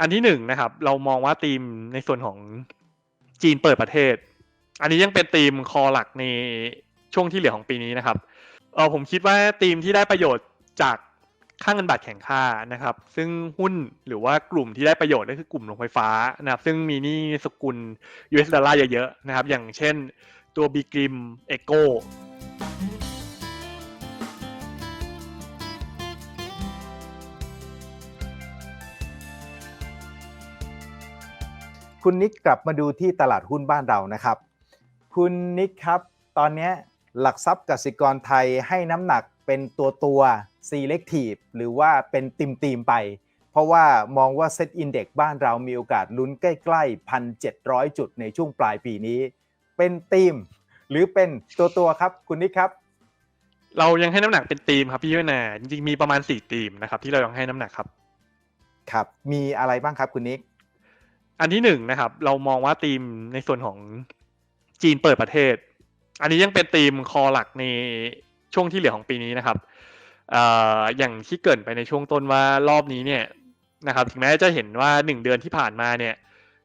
อันที่หนึ่งนะครับ เรามองว่าธีมในส่วนของจีนเปิดประเทศ อันนี้ยังเป็นธีมคอหลักในช่วงที่เหลือของปีนี้นะครับเออผมคิดว่าธีมที่ได้ประโยชน์จากค่าเงินบาทแข็งค่านะครับ ซึ่งหุ้นหรือว่ากลุ่มที่ได้ประโยชน์ก็คือกลุ่มโรงไฟฟ้านะครับ ซึ่งมีนี้สกุล US ดอลลาร์เยอะๆนะครับ อย่างเช่นตัวบีกริมเอโก คุณนิกกลับมาดูที่ตลาดหุ้นบ้านเรานะครับ คุณนิกครับ ตอนนี้หลักทรัพย์กสิกรไทยให้น้ำหนักเป็นตัวตัว selective หรือว่าเป็นติมตีมๆไป เพราะว่ามองว่า Set Index บ้านเรามีโอกาสลุ้นใกล้ๆ 1,700 จุดในช่วงปลายปีนี้ เป็นตีม หรือเป็นตัวตัวๆครับคุณนิกครับ เรายังให้น้ำหนักเป็นธีมครับพี่ยุนาจริงๆมีประมาณสี่ธีมนะครับที่เรายังให้น้ำหนักครับ ครับ มีอะไรบ้างครับคุณนิก อันที่หนึ่งนะครับ เรามองว่าธีมในส่วนของจีนเปิดประเทศ อันนี้ยังเป็นธีมคอหลักในช่วงที่เหลือของปีนี้นะครับออย่างที่เกินไปในช่วงต้นว่ารอบนี้เนี่ยนะครับถึงแม้จะเห็นว่าหนึ่งเดือนที่ผ่านมาเนี่ย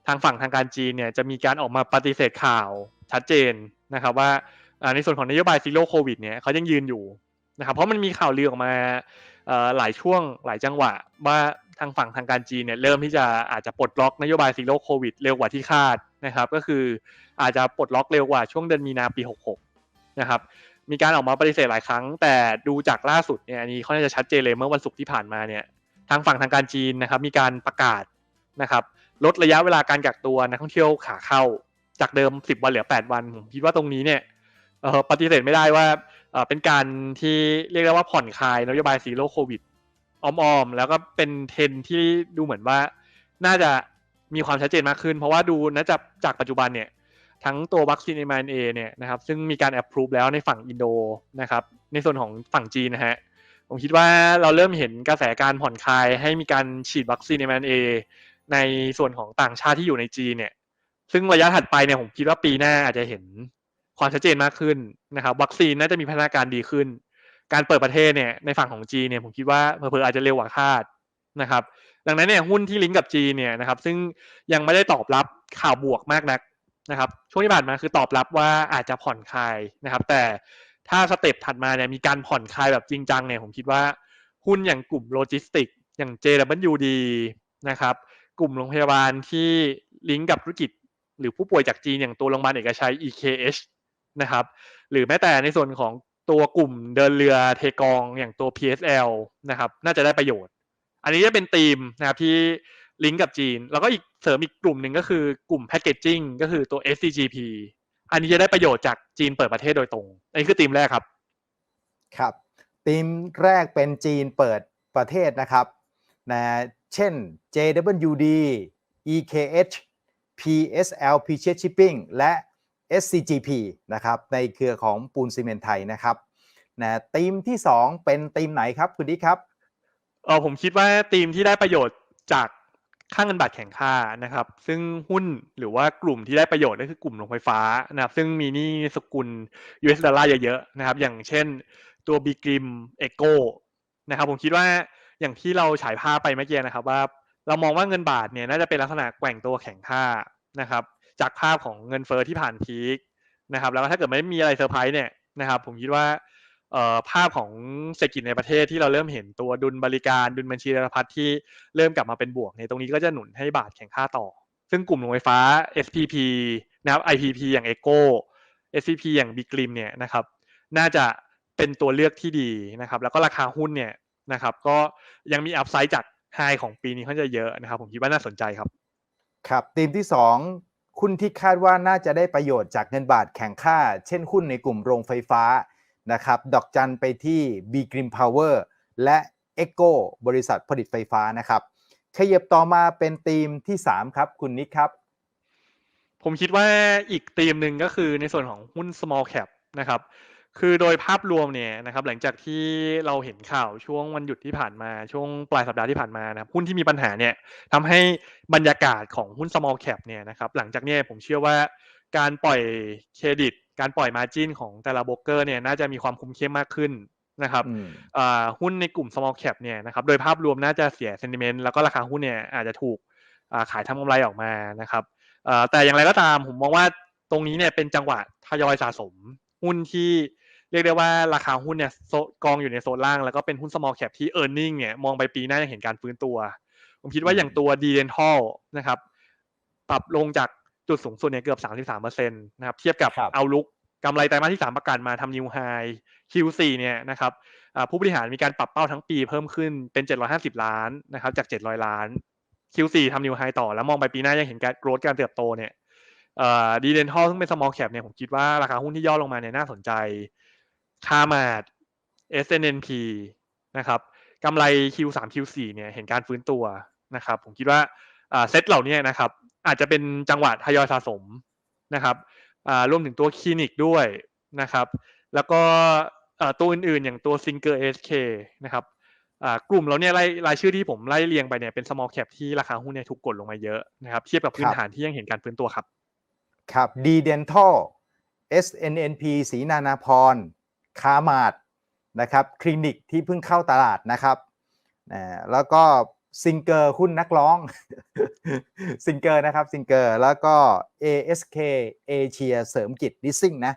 ทางฝั่งทางการจีนเนี่ยจะมีการออกมาปฏิเสธข่าวชัดเจนนะครับว่าในส่วนของนโยบายซีโร่โควิดเนี่ยเขายังยืนอยู่นะครับเพราะมันมีข่าวลือออกมาหลายช่วงหลายจังหวะว่า ทางฝั่งทางการจีนเนี่ยเริ่มที่จะอาจจะปลดล็อกนโยบายซีโร่โควิดเร็วกว่าที่คาดนะครับก็คืออาจจะปลดล็อกเร็วกว่าช่วงเดือนมีนาปี 66 นะครับมีการออกมาปฏิเสธหลายครั้ง แต่ดูจากล่าสุดเนี่ยอันนี้เขาน่าจะชัดเจนเลยเมื่อวันศุกร์ที่ผ่านมาเนี่ยทางฝั่งทางการจีนนะครับมีการประกาศนะครับลดระยะเวลาการกักตัวนักท่องเที่ยวขาเข้าจากเดิม 10 วันเหลือ 8 วันผมคิดว่าตรงนี้เนี่ยปฏิเสธไม่ได้ว่าเอ่อเป็นการที่เรียกได้ว่าผ่อนคลายนโยบายซีโร่โควิด อ้อมๆแล้วก็เป็นเทรนที่ดูเหมือนว่า น่าจะมีความชัดเจนมากขึ้น เพราะว่าดูน่าจะจากปัจจุบันเนี่ย ทั้งตัววัคซีน m อ n a เนี่ยนะครับซึ่งมีการ approve แล้วในฝั่งอินโดนะครับ ในส่วนของฝั่งจีนนะฮะผมคิดว่าเราเริ่มเห็นกระแสการผ่อนคลายให้มีการฉีดวัคซีน m อ n a ในส่วนของต่างชาติที่อยู่ในจีนเนี่ย ซึ่งระยะถัดไปเนี่ยผมคิดว่าปีหน้าอาจจะเห็นความชัดเจนมากขึ้นนะครับ วัคซีนน่าจะมีพัฒนาการดีขึ้น การเปิดประเทศเนี่ยในฝั่งของจีนเนี่ยผมคิดว่าเผลอๆอาจจะเร็วกว่าคาดนะครับ ดังนั้นเนี่ยหุ้นที่ลิงก์กับจีนเนี่ยนะครับ ซึ่งยังไม่ได้ตอบรับข่าวบวกมากนักนะครับ ช่วงที่ผ่านมาคือตอบรับว่าอาจจะผ่อนคลายนะครับ แต่ถ้าสเต็ปถัดมาเนี่ยมีการผ่อนคลายแบบจริงจังเนี่ยผมคิดว่าหุ้นอย่างกลุ่มโลจิสติก อย่าง JWD นะครับ กลุ่มโรงพยาบาลที่ลิงก์กับธุรกิจ หรือผู้ป่วยจากจีนอย่างตัวโรงพยาบาลเอกชัย EKH นะครับ หรือแม้แต่ในส่วนของ ตัวกลุ่มเดินเรือเทกองอย่างตัว PSL นะครับ น่าจะได้ประโยชน์ อันนี้จะเป็นธีมนะครับที่ลิงก์กับจีน แล้วก็อีกเสริมอีกกลุ่มหนึ่งก็คือกลุ่มแพ c เกจจิ้งก็คือตัว SCGP อันนี้จะได้ประโยชน์จากจีนเปิดประเทศโดยตรง อันนี้คือธีมแรกครับ ครับทีมแรกเป็นจีนเปิดประเทศนะครับนะเช่น JWD EKH PSL p c h Shipping และ SCGP นะครับในเครือของปูนซีเมนต์ไทยนะครับนะทีมที่ 2 เป็นทีมไหนครับคุณดิครับเออผมคิดว่าธีมที่ได้ประโยชน์จากค่าเงินบาทแข็งค่านะครับ ซึ่งหุ้นหรือว่ากลุ่มที่ได้ประโยชน์ก็คือกลุ่มโรงไฟฟ้านะครับ ซึ่งมีนี้สกุล US ดอลลาร์เยอะๆนะครับ อย่างเช่นตัวบีกริมเอโกนะครับผมคิดว่าอย่างที่เราฉายภาพไปเมื่อกี้นะครับว่าเรามองว่าเงินบาทเนี่ยน่าจะเป็นลักษณะแกว่งตัวแข็งค่านะครับ จากภาพของเงินเฟอ้อที่ผ่านพีคนะครับ แล้วก็ถ้าเกิดไม่มีอะไรเซอร์ไพรส์เนี่ยนะครับ ผมคิดว่าภาพของเศรษฐกิจในประเทศที่เราเริ่มเห็นตัวดุลบริการดุลบัญชีรายพัฒน์ที่เริ่มกลับมาเป็นบวกในตรงนี้ก็จะหนุนให้บาทแข็งค่าต่อ ซึ่งกลุ่มโรงไฟฟ้า SPP นะครับ IPP อย่าง Eco SPP อย่าง b ีกริมเนี่ยนะครับ น่าจะเป็นตัวเลือกที่ดีนะครับ แล้วก็ราคาหุ้นเนี่ยนะครับ ก็ยังมีอัพไซด์จากไฮของปีนี้ค่อนข้าจะเยอะนะครับ ผมคิดว่าน่าสนใจครับ ครับทีมที่ 2 หุ้นที่คาดว่าน่าจะได้ประโยชน์จากเงินบาทแข็งค่า เช่นหุ้นในกลุ่มโรงไฟฟ้านะครับ ดอกจันไปที่ B Green Power และ Echo บริษัทผลิตไฟฟ้านะครับ ขยับต่อมาเป็นทีมที่ 3 ครับ คุณนิกครับ ผมคิดว่าอีกธีมหนึ่งก็คือในส่วนของหุ้น small cap นะครับ คือโดยภาพรวมเนี่ยนะครับหลังจากที่เราเห็นข่าวช่วงวันหยุดที่ผ่านมาช่วงปลายสัปดาห์ที่ผ่านมานะครับหุ้นที่มีปัญหาเนี่ยทำให้บรรยากาศของหุ้น small cap เนี่ยนะครับหลังจากเนี้ผมเชื่อว่าการปล่อยเครดิต การปล่อยมาจินของแต่ละโบรกเกอร์เนี่ยน่าจะมีความคุ้มเข้มมากขึ้นนะครับอืมอ่าหุ้นในกลุ่ม small cap เนี่ยนะครับโดยภาพรวมน่าจะเสีย sentiment แล้วก็ราคาหุ้นเนี่ยอาจจะถูกอ่าขายทำกำไรออกมานะครับเอ่อแต่อย่างไรก็ตามผมมองว่าตรงนี้เนี่ยเป็นจังหวะทยอยสะสมหุ้นที่ เรียกได้ว่าราคาหุ้นเนี่ยโซกองอยู่ในโซนล่าง แล้วก็เป็นหุ้น small cap ที่ e a r n i n g เนี่ยมองไปปีหน้าจะเห็นการฟื้นตัว ผมคิดว่าอย่างตัว d d e n t a l นะครับปรับลงจากจุดสูงสุดเนี่ยเกือบ 33%นะครับเทียบกับครับเอาลุกกำไรไตรมาสที่ 3 ประกาศมาทำนิวไฮ Q4 เนี่ยนะครับอ่าผู้บริหารมีการปรับเป้าทั้งปีเพิ่มขึ้นเป็น 750 ล้านนะครับจาก 700 ล้าน Q4 ทำนิวไฮต่อแล้วมองไปปีหน้ายังเห็นการโกรธการเติบโตเนี่ยดีเดนทัลซึ่งเป็น small cap เนี่ยผมคิดว่าราคาหุ้นที่ย่อลงมาเนี่ยน่าสนใจ คามาด SNNP นะครับกำไร Q3 Q4 เนี่ยเห็นการฟื้นตัวนะครับผมคิดว่าอ่าเซตเหล่านี้นะครับอาจจะเป็นจังหวะทยอยสะสมนะครับอ่ารวมถึงตัวคลินิกด้วยนะครับแล้วก็เอ่อตัวอื่นๆ อย่างตัว Singer SK นะครับอ่ากลุ่มเราเนี่ยไล่รายชื่อที่ผมไล่เรียงไปเนี่ยเป็น small cap ที่ราคาหุ้นเนี่ยถูกกดลงมาเยอะนะครับเทียบกับพื้นฐานที่ยังเห็นการฟื้นตัวครับ ครับ D Dental SNNP ศรีนานาพร คามาดนะครับคลินิกที่เพิ่งเข้าตลาดนะครับแล้วก็ซิงเกอร์หุ้นนักร้องซิงเกอร์นะครับซิงเกอร์แล้วก็ ASK เอเชียเสริมกิจดิซิ่งนะ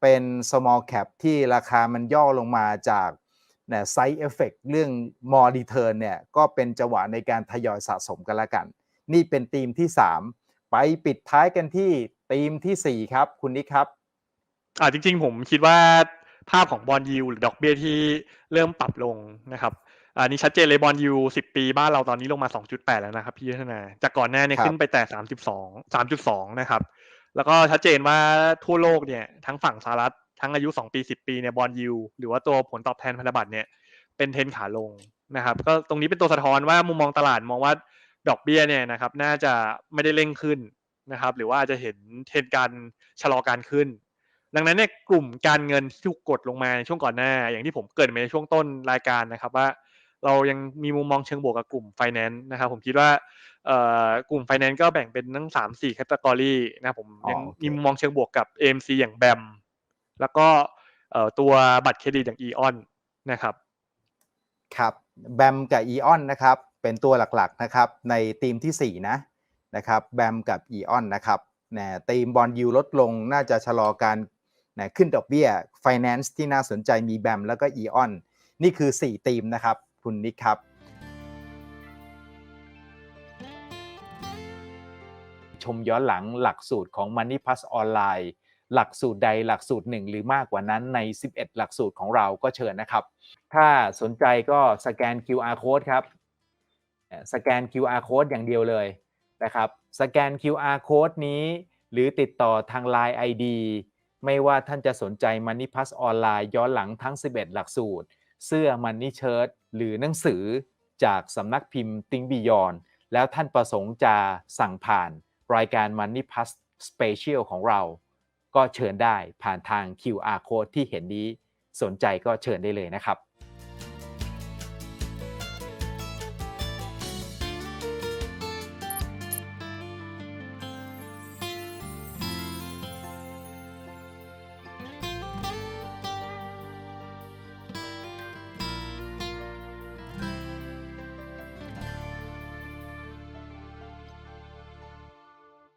เป็น small cap ที่ราคามันย่อลงมาจากเนี่ย side effect เรื่อง more return เนี่ยก็เป็นจังหวะในการทยอยสะสมกันละกัน นี่เป็นธีมที่ 3 ไปปิดท้ายกันที่ธีมทีสี่4 ครับคุณนิกครับอ่าจริงๆ ผมคิดว่า ภาพของบอลยูหรือดอกเบี้ยที่เริ่มปรับลงนะครับอ่านี่ชัดเจนเลยบอลยูสิบปีบ้านเราตอนนี้ลงมา 2.8 แล้วนะครับพี่ยุทธนา จากก่อนหน้าเนี่ยครับขึ้นไปแต่ 32 3.2 นะครับ แล้วก็ชัดเจนว่าทั่วโลกเนี่ยทั้งฝั่งสหรัฐทั้งอายุ 2 ปี 10 ปีเนี่ยบอลยูหรือว่าตัวผลตอบแทนพันธบัตรเนี่ยเป็นเทรนขาลงนะครับ ก็ตรงนี้เป็นตัวสะท้อนว่ามุมมองตลาดมองว่าดอกเบี้ยเนี่ยนะครับน่าจะไม่ได้เร่งขึ้นนะครับ หรือว่าอาจจะเห็นเทรนการชะลอการขึ้น ดังนั้นเนี่ยกลุ่มการเงินที่ถูกกดลงมาในช่วงก่อนหน้า อย่างที่ผมเกิดไปในช่วงต้นรายการนะครับว่า เรายังมีมุมมองเชิงบวกกับกลุ่ม finance นะครับผมคิดว่ากลุ่ม finance ก็แบ่งเป็นทั้งสามสี่ category นะครับผมยังมีมุมมองเชิงบวกกับ AMC อย่างแบมแล้วก็ตัวบัตรเครดิตอย่าง Eon นนะครับ ครับแบมกับอีออนนะครับ เป็นตัวหลักๆนะครับ ในธีมทีสี่ 4 นะนะครับแบมกับอีออนนะครับนะธีมบอลยูลดลงน่าจะชะลอการ นะขึ้นดอกเบี้ย Finance ที่น่าสนใจมีแบมแล้วก็อีออนนี่คือ 4 ธีมนะครับ คุณนิกครับ ชมย้อนหลังหลักสูตรของ Money Plus ออนไลน์หลักสูตรใดหลักสูตรหนึ่งหรือมากกว่านั้นใน 11 หลักสูตรของเราก็เชิญนะครับ ถ้าสนใจก็สแกน QR code ครับ สแกน QR code อย่างเดียวเลยนะครับ สแกน QR code นี้ หรือติดต่อทาง Line ID ไม่ว่าท่านจะสนใจ Money Plus ออนไลน์ย้อนหลังทั้ง 11 หลักสูตร เสื้อ Money Shirt หรือหนังสือจากสำนักพิมพ์ติงบียอนแล้วท่านประสงค์จะสั่งผ่านรายการ Money Plus Special ของเรา ก็เชิญได้ผ่านทาง QR code ที่เห็นนี้สนใจก็เชิญได้เลยนะครับ